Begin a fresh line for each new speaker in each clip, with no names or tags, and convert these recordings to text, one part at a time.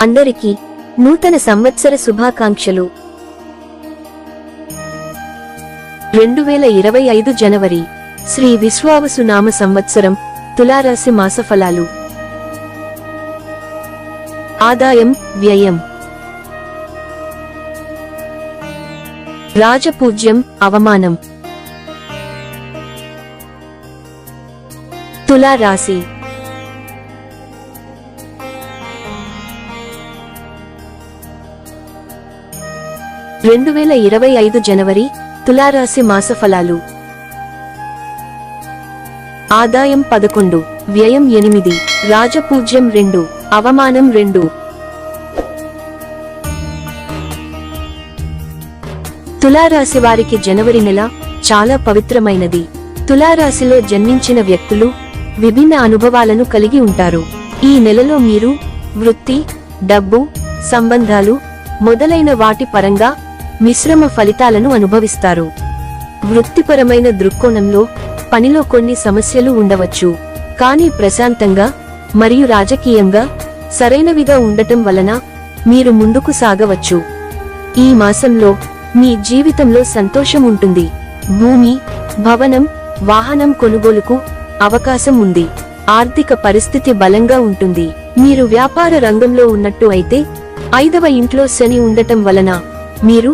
అందరికీ నూతన సంవత్సర శుభాకాంక్షలు. రెండు వేల ఇరవై ఐదు జనవరి శ్రీ విశ్వావసు నామ సంవత్సరం తులారాశి మాసఫలాలు. ఆదాయం వ్యయం. రాజపూజ్యం అవమానం. తులారాశి రెండు వేల ఇరవై ఐదు జనవరి తులారాశి మాసఫలాలు. ఆదాయం పదకొండు వ్యయం ఎనిమిది రాజపూజ్యం రెండు అవమానం రెండు. తులారాశి వారికి జనవరి నెల చాలా పవిత్రమైనది. తులారాశిలో జన్మించిన వ్యక్తులు విభిన్న అనుభవాలను కలిగి ఉంటారు. ఈ నెలలో మీరు వృత్తి డబ్బు సంబంధాలు మొదలైన వాటి పరంగా మిశ్రమ ఫలితాలను అనుభవిస్తారు. వృత్తిపరమైన దృక్కోణంలో పనిలో కొన్ని సమస్యలు ఉండవచ్చు. కానీ ప్రశాంతంగా మరియు రాజకీయంగా సరైనవిగా ఉండటం వలన మీరు ముందుకు సాగవచ్చు. ఈ మాసంలో మీ జీవితంలో సంతోషం ఉంటుంది. భూమి భవనం వాహనం కొనుగోలుకు అవకాశం ఉంది. ఆర్థిక పరిస్థితి బలంగా ఉంటుంది. మీరు వ్యాపార రంగంలో ఉన్నట్టు అయితే ఐదవ ఇంట్లో శని ఉండటం వలన మీరు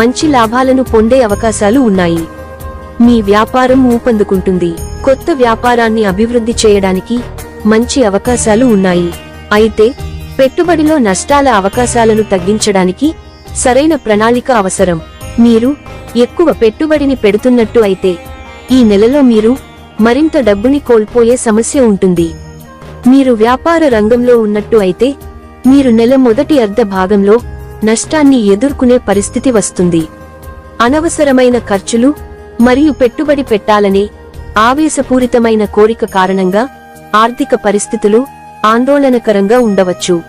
మంచి లాభాలను పొందే అవకాశాలు ఉన్నాయి. మీ వ్యాపారం ఊపందుకుంటుంది. కొత్త వ్యాపారాన్ని అభివృద్ధి చేయడానికి మంచి అవకాశాలు ఉన్నాయి. అయితే పెట్టుబడిలో నష్టాల అవకాశాలను తగ్గించడానికి సరైన ప్రణాళిక అవసరం. మీరు ఎక్కువ పెట్టుబడిని పెడుతున్నట్టు అయితే ఈ నెలలో మీరు మరింత డబ్బుని కోల్పోయే సమస్య ఉంటుంది. మీరు వ్యాపార రంగంలో ఉన్నట్టు అయితే మీరు నెల మొదటి అర్ధ భాగంలో నష్టాన్ని ఎదుర్కొనే పరిస్థితి వస్తుంది. అనవసరమైన ఖర్చులు మరియు పెట్టుబడి పెట్టాలనే ఆవేశపూరితమైన కోరిక కారణంగా ఆర్థిక పరిస్థితులు ఆందోళనకరంగా ఉండవచ్చు.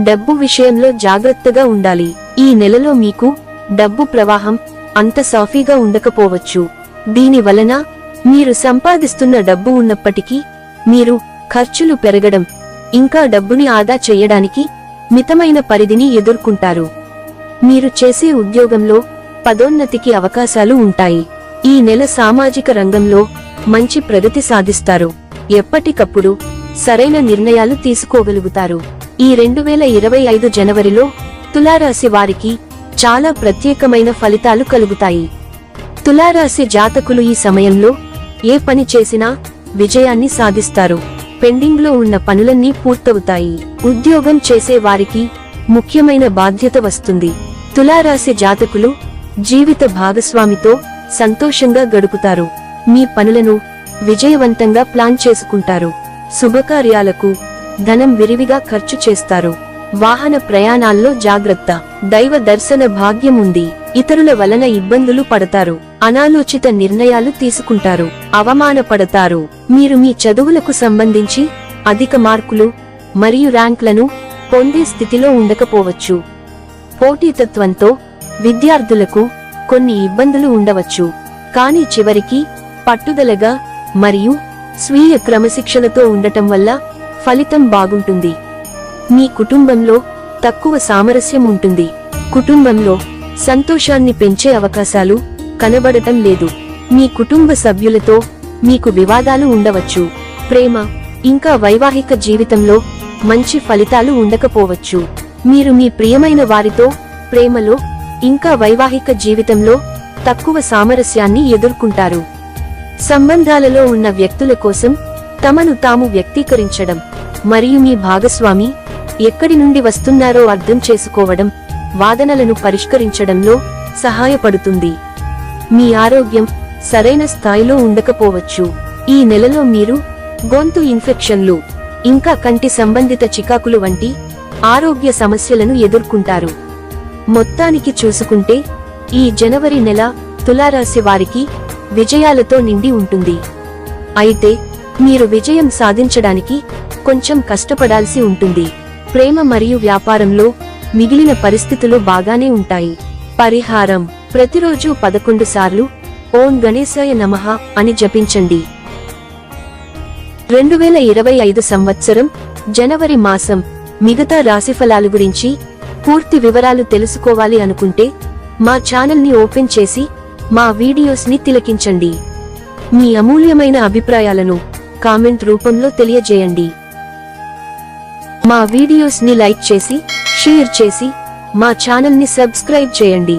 డబ్బు విషయంలో జాగ్రత్తగా ఉండాలి. ఈ నెలలో మీకు డబ్బు ప్రవాహం అంత సాఫీగా ఉండకపోవచ్చు. దీని వలన మీరు సంపాదిస్తున్న డబ్బు ఉన్నప్పటికీ మీరు ఖర్చులు పెరగడం ఇంకా డబ్బుని ఆదా చేయడానికి మితమైన పరిధిని ఎదుర్కొంటారు. మీరు చేసే ఉద్యోగంలో పదోన్నతికి అవకాశాలు ఉంటాయి. ఈ నెల సామాజిక రంగంలో మంచి ప్రగతి సాధిస్తారు. ఎప్పటికప్పుడు సరైన నిర్ణయాలు తీసుకోగలుగుతారు. ఈ రెండు వేల ఇరవై ఐదు జనవరిలో తులారాశి వారికి చాలా ప్రత్యేకమైన ఫలితాలు కలుగుతాయి. తులారాశి జాతకులు ఈ సమయంలో ఏ పని చేసినా విజయాన్ని సాధిస్తారు. పెండింగ్లో ఉన్న పనులన్నీ పూర్తవుతాయి. ఉద్యోగం చేసే వారికి ముఖ్యమైన బాధ్యత వస్తుంది. తులారాశి జాతకులు జీవిత భాగస్వామితో సంతోషంగా గడుపుతారు. మీ పనులను విజయవంతంగా ప్లాన్ చేసుకుంటారు. శుభకార్యాలకు ధనం విరివిగా ఖర్చు చేస్తారు. వాహన ప్రయాణాల్లో జాగ్రత్త. దైవ దర్శన భాగ్యం ఉంది. ఇతరుల వలన ఇబ్బందులు పడతారు. అనాలోచిత నిర్ణయాలు తీసుకుంటారు అవమానపడతారు. మీరు మీ చదువులకు సంబంధించి అధిక మార్కులు మరియు ర్యాంక్లను పొందే స్థితిలో ఉండకపోవచ్చు. పోటీతత్వంతో విద్యార్థులకు కొన్ని ఇబ్బందులు ఉండవచ్చు. కానీ చివరికి పట్టుదలగా మరియు స్వీయ క్రమశిక్షణతో ఉండటం వల్ల ఫలితం బాగుంటుంది. మీ కుటుంబంలో తక్కువ సామరస్యం ఉంటుంది. కుటుంబంలో సంతోషాన్ని పెంచే అవకాశాలు కనబడటం లేదు. మీ కుటుంబ సభ్యులతో మీకు వివాదాలు ఉండవచ్చు. ప్రేమ ఇంకా వైవాహిక జీవితంలో మంచి ఫలితాలు ఉండకపోవచ్చు. మీరు మీ ప్రియమైన వారితో ప్రేమలో ఇంకా వైవాహిక జీవితంలో తక్కువ సామరస్యాన్ని ఎదుర్కొంటారు. సంబంధాలలో ఉన్న వ్యక్తుల కోసం తమను తాము వ్యక్తీకరించడం మరియు మీ భాగస్వామి ఎక్కడి నుండి వస్తున్నారో అర్థం చేసుకోవడం వాదనలను పరిష్కరించడంలో సహాయపడుతుంది. మీ ఆరోగ్యం సరైన స్థాయిలో ఉండకపోవచ్చు. ఈ నెలలో మీరు గొంతు ఇన్ఫెక్షన్లు ఇంకా కంటి సంబంధిత చికాకులు వంటి ఆరోగ్య సమస్యలను ఎదుర్కొంటారు. మొత్తానికి చూసుకుంటే ఈ జనవరి నెల తులారాశి వారికి విజయాలతో నిండి ఉంటుంది. అయితే మీరు విజయం సాధించడానికి కొంచెం కష్టపడాల్సి ఉంటుంది. ప్రేమ మరియు వ్యాపారంలో మిగిలిన పరిస్థితులు బాగానే ఉంటాయి. పరిహారం ప్రతిరోజు పదకొండు సార్లు ఓం గణేశాయ నమః అని జపించండి. రెండు వేల ఇరవై ఐదు సంవత్సరం జనవరి మాసం మిగతా రాశిఫలాలు గురించి పూర్తి వివరాలు తెలుసుకోవాలి అనుకుంటే మా ఛానల్ని ఓపెన్ చేసి మా వీడియోస్ని తిలకించండి. మీ అమూల్యమైన అభిప్రాయాలను కామెంట్ రూపంలో తెలియజేయండి. మా వీడియోస్ని లైక్ చేసి షేర్ చేసి మా ఛానల్ని సబ్స్క్రైబ్ చేయండి.